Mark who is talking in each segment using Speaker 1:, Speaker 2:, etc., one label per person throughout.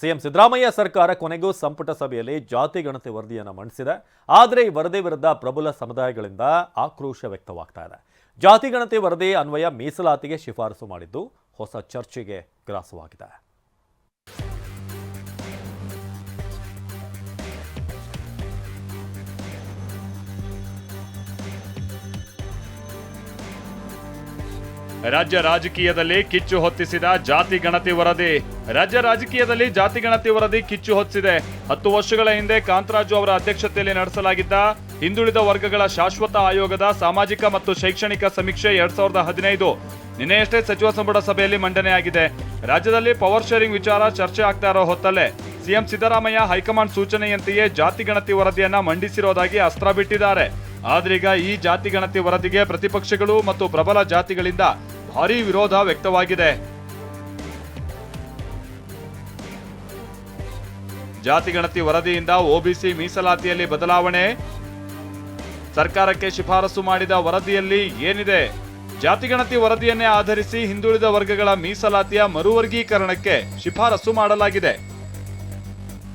Speaker 1: CM Siddaramaiah ಸರ್ಕಾರ ಕೊನೆಗೂ ಸಂಪುಟ ಸಭೆಯಲ್ಲಿ ಜಾತಿ ಗಣತಿ ವರದಿಯನ್ನು ಮಂಡಿಸಿದೆ. ಆದರೆ ಈ ವರದಿ ವಿರುದ್ಧ ಪ್ರಬಲ ಸಮುದಾಯಗಳಿಂದ ಆಕ್ರೋಶ ವ್ಯಕ್ತವಾಗ್ತಾ ಇದೆ. ಜಾತಿ ಗಣತಿ ವರದಿ ಅನ್ವಯ ಮೀಸಲಾತಿಗೆ ಶಿಫಾರಸು ಮಾಡಿದ್ದು ಹೊಸ ಚರ್ಚೆಗೆ ಗ್ರಾಸವಾಗಿದೆ.
Speaker 2: ರಾಜ್ಯ ರಾಜಕೀಯದಲ್ಲಿ ಕಿಚ್ಚು ಹೊತ್ತಿಸಿದ ಜಾತಿ ಗಣತಿ ವರದಿ. ರಾಜ್ಯ ರಾಜಕೀಯದಲ್ಲಿ ಜಾತಿ ಗಣತಿ ವರದಿ ಕಿಚ್ಚು ಹೊತ್ತಿಸಿದೆ ಹತ್ತು ವರ್ಷಗಳ ಹಿಂದೆ ಕಾಂತರಾಜು ಅವರ ಅಧ್ಯಕ್ಷತೆಯಲ್ಲಿ ನಡೆಸಲಾಗಿದ್ದ ಹಿಂದುಳಿದ ವರ್ಗಗಳ ಶಾಶ್ವತ ಆಯೋಗದ ಸಾಮಾಜಿಕ ಮತ್ತು ಶೈಕ್ಷಣಿಕ ಸಮೀಕ್ಷೆ ಎರಡ್ ಸಾವಿರದ ಹದಿನೈದು. ನಿನ್ನೆಯಷ್ಟೇ ಸಚಿವ ಸಂಪುಟ ಸಭೆಯಲ್ಲಿ ಮಂಡನೆಯಾಗಿದೆ ರಾಜ್ಯದಲ್ಲಿ ಪವರ್ ಶೇರಿಂಗ್ ವಿಚಾರ ಚರ್ಚೆ ಆಗ್ತಾ ಇರೋ ಹೊತ್ತಲ್ಲೇ ಸಿಎಂ ಸಿದ್ದರಾಮಯ್ಯ ಹೈಕಮಾಂಡ್ ಸೂಚನೆಯಂತೆಯೇ ಜಾತಿ ಗಣತಿ ವರದಿಯನ್ನ ಮಂಡಿಸಿರೋದಾಗಿ ಅಸ್ತ್ರ ಬಿಟ್ಟಿದ್ದಾರೆ. ಆದ್ರೀಗ ಈ ಜಾತಿ ಗಣತಿ ವರದಿಗೆ ಪ್ರತಿಪಕ್ಷಗಳು ಮತ್ತು ಪ್ರಬಲ ಜಾತಿಗಳಿಂದ ಭಾರೀ ವಿರೋಧ ವ್ಯಕ್ತವಾಗಿದೆ. ಜಾತಿ ಗಣತಿ ವರದಿಯಿಂದ ಒಬಿಸಿ ಮೀಸಲಾತಿಯಲ್ಲಿ ಬದಲಾವಣೆ. ಸರ್ಕಾರಕ್ಕೆ ಶಿಫಾರಸು ಮಾಡಿದ ವರದಿಯಲ್ಲಿ ಏನಿದೆ? ಜಾತಿ ಗಣತಿ ವರದಿಯನ್ನೇ ಆಧರಿಸಿ ಹಿಂದುಳಿದ ವರ್ಗಗಳ ಮೀಸಲಾತಿಯ ಮರುವರ್ಗೀಕರಣಕ್ಕೆ ಶಿಫಾರಸು ಮಾಡಲಾಗಿದೆ.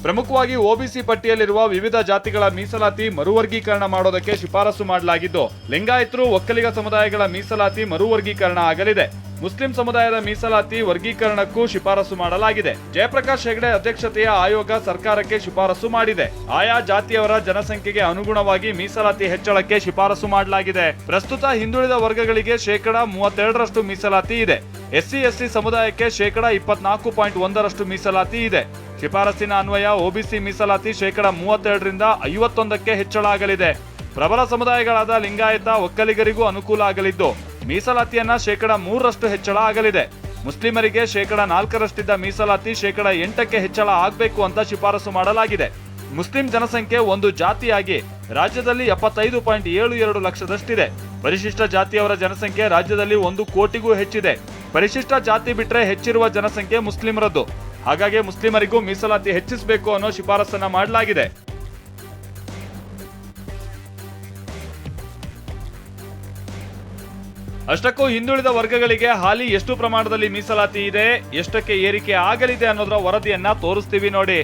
Speaker 2: ಪ್ರಮುಖವಾಗಿ ಒಬಿಸಿ ಪಟ್ಟಿಯಲ್ಲಿರುವ ವಿವಿಧ ಜಾತಿಗಳ ಮೀಸಲಾತಿ ಮರುವರ್ಗೀಕರಣ ಮಾಡೋದಕ್ಕೆ ಶಿಫಾರಸು ಮಾಡಲಾಗಿದ್ದು, ಲಿಂಗಾಯತರು ಒಕ್ಕಲಿಗ ಸಮುದಾಯಗಳ ಮೀಸಲಾತಿ ಮರುವರ್ಗೀಕರಣ ಆಗಲಿದೆ. ಮುಸ್ಲಿಂ ಸಮುದಾಯದ ಮೀಸಲಾತಿ ವರ್ಗೀಕರಣಕ್ಕೂ ಶಿಫಾರಸು ಮಾಡಲಾಗಿದೆ. ಜಯಪ್ರಕಾಶ್ ಹೆಗಡೆ ಅಧ್ಯಕ್ಷತೆಯ ಆಯೋಗ ಸರ್ಕಾರಕ್ಕೆ ಶಿಫಾರಸು ಮಾಡಿದೆ. ಆಯಾ ಜಾತಿಯವರ ಜನಸಂಖ್ಯೆಗೆ ಅನುಗುಣವಾಗಿ ಮೀಸಲಾತಿ ಹೆಚ್ಚಳಕ್ಕೆ ಶಿಫಾರಸು ಮಾಡಲಾಗಿದೆ. ಪ್ರಸ್ತುತ ಹಿಂದುಳಿದ ವರ್ಗಗಳಿಗೆ ಶೇಕಡಾ ಮೂವತ್ತೆರಡರಷ್ಟು ಮೀಸಲಾತಿ ಇದೆ. ಎಸ್ಸಿ ಎಸ್ಸಿ ಸಮುದಾಯಕ್ಕೆ ಶೇಕಡಾ ಇಪ್ಪತ್ನಾಲ್ಕು ಪಾಯಿಂಟ್ ಒಂದರಷ್ಟು ಮೀಸಲಾತಿ ಇದೆ. ಶಿಫಾರಸ್ಸಿನ ಅನ್ವಯ ಒಬಿಸಿ ಮೀಸಲಾತಿ ಶೇಕಡ ಮೂವತ್ತೆರಡರಿಂದ ಐವತ್ತೊಂದಕ್ಕೆ ಹೆಚ್ಚಳ ಆಗಲಿದೆ. ಪ್ರಬಲ ಸಮುದಾಯಗಳಾದ ಲಿಂಗಾಯತ ಒಕ್ಕಲಿಗರಿಗೂ ಅನುಕೂಲ ಆಗಲಿದ್ದು, ಮೀಸಲಾತಿಯನ್ನ ಶೇಕಡ ಮೂರರಷ್ಟು ಹೆಚ್ಚಳ ಆಗಲಿದೆ. ಮುಸ್ಲಿಮರಿಗೆ ಶೇಕಡ ನಾಲ್ಕರಷ್ಟಿದ್ದ ಮೀಸಲಾತಿ ಶೇಕಡ ಎಂಟಕ್ಕೆ ಹೆಚ್ಚಳ ಆಗಬೇಕು ಅಂತ ಶಿಫಾರಸು ಮಾಡಲಾಗಿದೆ. ಮುಸ್ಲಿಂ ಜನಸಂಖ್ಯೆ ಒಂದು ಜಾತಿಯಾಗಿ ರಾಜ್ಯದಲ್ಲಿ ಎಪ್ಪತ್ತೈದು ಪಾಯಿಂಟ್ ಏಳು ಎರಡು ಲಕ್ಷದಷ್ಟಿದೆ. ಪರಿಶಿಷ್ಟ ಜಾತಿಯವರ ಜನಸಂಖ್ಯೆ ರಾಜ್ಯದಲ್ಲಿ ಒಂದು ಕೋಟಿಗೂ ಹೆಚ್ಚಿದೆ. ಪರಿಶಿಷ್ಟ ಜಾತಿ ಬಿಟ್ಟರೆ ಹೆಚ್ಚಿರುವ ಜನಸಂಖ್ಯೆ ಮುಸ್ಲಿಮರದ್ದು. ಹಾಗಾಗಿ ಮುಸ್ಲಿಮರಿಗೂ ಮೀಸಲಾತಿ ಹೆಚ್ಚಿಸಬೇಕು ಅನ್ನೋ ಶಿಫಾರಸನ್ನ ಮಾಡಲಾಗಿದೆ. ಅಷ್ಟಕ್ಕೂ ಹಿಂದುಳಿದ ವರ್ಗಗಳಿಗೆ ಹಾಲಿ ಎಷ್ಟು ಪ್ರಮಾಣದಲ್ಲಿ ಮೀಸಲಾತಿ ಇದೆ, ಎಷ್ಟಕ್ಕೆ ಏರಿಕೆ ಆಗಲಿದೆ ಅನ್ನೋದರ ವರದಿಯನ್ನ ತೋರಿಸ್ತೀವಿ ನೋಡಿ.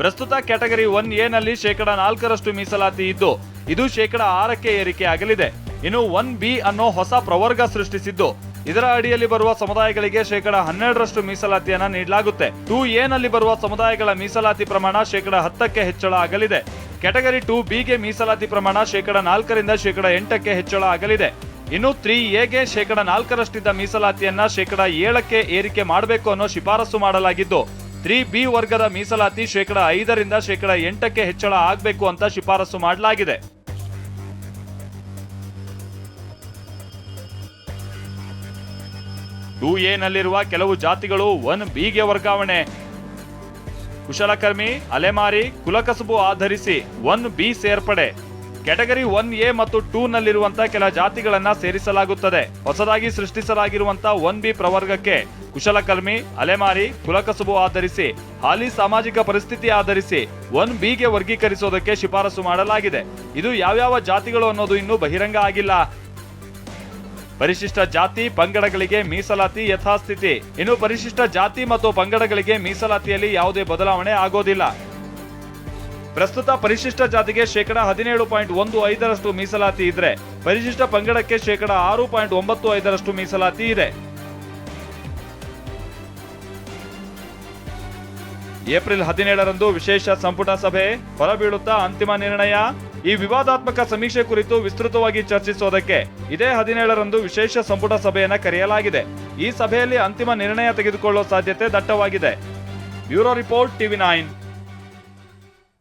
Speaker 2: ಪ್ರಸ್ತುತ ಕ್ಯಾಟಗರಿ ಒನ್ ಎ ನಲ್ಲಿ ಶೇಕಡ ನಾಲ್ಕರಷ್ಟು ಮೀಸಲಾತಿ ಇದ್ದು, ಇದು ಶೇಕಡ ಆರಕ್ಕೆ ಏರಿಕೆ ಆಗಲಿದೆ. ಇನ್ನು ಒನ್ ಬಿ ಅನ್ನೋ ಹೊಸ ಪ್ರವರ್ಗ ಸೃಷ್ಟಿಸಿದ್ದು ಇದರ ಅಡಿಯಲ್ಲಿ ಬರುವ ಸಮುದಾಯಗಳಿಗೆ ಶೇಕಡ ಹನ್ನೆರಡರಷ್ಟು ಮೀಸಲಾತಿಯನ್ನ ನೀಡಲಾಗುತ್ತೆ. ಟೂ ಎನಲ್ಲಿ ನಲ್ಲಿ ಬರುವ ಸಮುದಾಯಗಳ ಮೀಸಲಾತಿ ಪ್ರಮಾಣ ಶೇಕಡ ಹತ್ತಕ್ಕೆ ಹೆಚ್ಚಳ ಆಗಲಿದೆ. ಕ್ಯಾಟಗರಿ ಟೂ ಬಿಗೆ ಮೀಸಲಾತಿ ಪ್ರಮಾಣ ಶೇಕಡ ನಾಲ್ಕರಿಂದ ಶೇಕಡ ಎಂಟಕ್ಕೆ ಹೆಚ್ಚಳ ಆಗಲಿದೆ. ಇನ್ನು ತ್ರೀ ಎಗೆ ಶೇಕಡ ನಾಲ್ಕರಷ್ಟಿದ್ದ ಮೀಸಲಾತಿಯನ್ನ ಶೇಕಡ ಏಳಕ್ಕೆ ಏರಿಕೆ ಮಾಡಬೇಕು ಅನ್ನೋ ಶಿಫಾರಸು ಮಾಡಲಾಗಿದ್ದು, ತ್ರೀ ಬಿ ವರ್ಗದ ಮೀಸಲಾತಿ ಶೇಕಡ ಐದರಿಂದ ಶೇಕಡ ಎಂಟಕ್ಕೆ ಹೆಚ್ಚಳ ಆಗಬೇಕು ಅಂತ ಶಿಫಾರಸು ಮಾಡಲಾಗಿದೆ. ಟೂ ಎ ನಲ್ಲಿರುವ ಕೆಲವು ಜಾತಿಗಳು ಒನ್ ಬಿಗೆ ವರ್ಗಾವಣೆ. ಕುಶಲಕರ್ಮಿ, ಅಲೆಮಾರಿ, ಕುಲಕಸುಬು ಆಧರಿಸಿ ಒನ್ ಬಿ ಸೇರ್ಪಡೆ. ಕ್ಯಾಟಗರಿ ಒನ್ ಎ ಮತ್ತು ಟೂ ನಲ್ಲಿರುವಂತಹ ಕೆಲ ಜಾತಿಗಳನ್ನ ಸೇರಿಸಲಾಗುತ್ತದೆ. ಹೊಸದಾಗಿ ಸೃಷ್ಟಿಸಲಾಗಿರುವಂತಹ ಒನ್ ಬಿ ಪ್ರವರ್ಗಕ್ಕೆ ಕುಶಲಕರ್ಮಿ, ಅಲೆಮಾರಿ, ಕುಲಕಸುಬು ಆಧರಿಸಿ, ಹಾಲಿ ಸಾಮಾಜಿಕ ಪರಿಸ್ಥಿತಿ ಆಧರಿಸಿ ಒನ್ ಬಿಗೆ ವರ್ಗೀಕರಿಸೋದಕ್ಕೆ ಶಿಫಾರಸು ಮಾಡಲಾಗಿದೆ. ಇದು ಯಾವ್ಯಾವ ಜಾತಿಗಳು ಅನ್ನೋದು ಇನ್ನೂ ಬಹಿರಂಗ ಆಗಿಲ್ಲ. ಪರಿಶಿಷ್ಟ ಜಾತಿ ಪಂಗಡಗಳಿಗೆ ಮೀಸಲಾತಿ ಯಥಾಸ್ಥಿತಿ. ಇನ್ನು ಪರಿಶಿಷ್ಟ ಜಾತಿ ಮತ್ತು ಪಂಗಡಗಳಿಗೆ ಮೀಸಲಾತಿಯಲ್ಲಿ ಯಾವುದೇ ಬದಲಾವಣೆ ಆಗೋದಿಲ್ಲ. ಪ್ರಸ್ತುತ ಪರಿಶಿಷ್ಟ ಜಾತಿಗೆ ಶೇಕಡ ಹದಿನೇಳು ಪಾಯಿಂಟ್ ಒಂದು ಐದರಷ್ಟು ಮೀಸಲಾತಿ ಇದ್ರೆ, ಪರಿಶಿಷ್ಟ ಪಂಗಡಕ್ಕೆ ಶೇಕಡ ಆರು ಪಾಯಿಂಟ್ ಒಂಬತ್ತು ಐದರಷ್ಟು ಮೀಸಲಾತಿ ಇದೆ. ಏಪ್ರಿಲ್ ಹದಿನೇಳರಂದು ವಿಶೇಷ ಸಂಪುಟ ಸಭೆ, ಹೊರಬೀಳುತ್ತಾ ಅಂತಿಮ ನಿರ್ಣಯ? ಈ ವಿವಾದಾತ್ಮಕ ಸಮೀಕ್ಷೆ ಕುರಿತು ವಿಸ್ತೃತವಾಗಿ ಚರ್ಚಿಸುವುದಕ್ಕೆ ಇದೇ ಹದಿನೇಳರಂದು ವಿಶೇಷ ಸಂಪುಟ ಸಭೆಯನ್ನು ಕರೆಯಲಾಗಿದೆ. ಈ ಸಭೆಯಲ್ಲಿ ಅಂತಿಮ ನಿರ್ಣಯ ತೆಗೆದುಕೊಳ್ಳುವ ಸಾಧ್ಯತೆ ದಟ್ಟವಾಗಿದೆ. Bureau report TV nine.